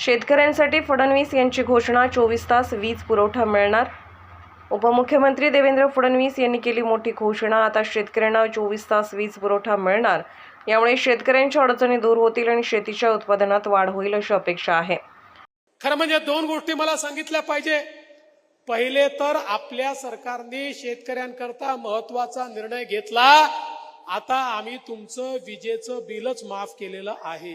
शेतकऱ्यांसाठी फडणवीस यांची घोषणा चोवीस तास वीज पुरवठा मिळणार. उपमुख्यमंत्री देवेंद्र फडणवीस यांनी केली मोठी घोषणा आता शेतकऱ्यांना चोवीस तास वीज पुरवठा मिळणार. यामुळे शेतकऱ्यांच्या अडचणी दूर होतील आणि शेतीच्या उत्पादनात वाढ होईल अशी अपेक्षा आहे. खरं म्हणजे दोन गोष्टी मला सांगितल्या पाहिजे. पहिले तर आपल्या सरकारने शेतकऱ्यांकरता महत्त्वाचा निर्णय घेतला. आता आम्ही तुमचं विजेचं बिलच माफ केलेलं आहे.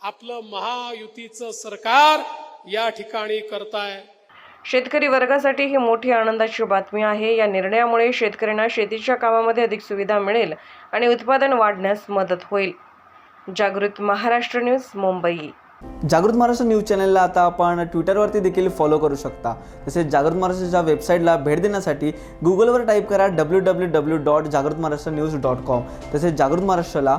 आपलं महायुतीचं सरकार या ठिकाणी करताय. शेतकरी वर्गासाठी ही मोठी आनंदाची बातमी आहे. या निर्णयामुळे शेतकऱ्यांना शेतीच्या कामामध्ये अधिक सुविधा मिळेल आणि उत्पादन वाढण्यास मदत होईल. जागृत महाराष्ट्र न्यूज मुंबई. जागृत महाराष्ट्र न्यूज चॅनलला आता आपण ट्विटरवरती देखील फॉलो करू शकता. तसेच जागृत महाराष्ट्राच्या वेबसाईटला भेट देण्यासाठी गुगलवर टाईप करा डब्ल्यू डब्ल्यू डब्ल्यू डॉट जागृत महाराष्ट्र न्यूज डॉट कॉम तसेच जागृत महाराष्ट्राला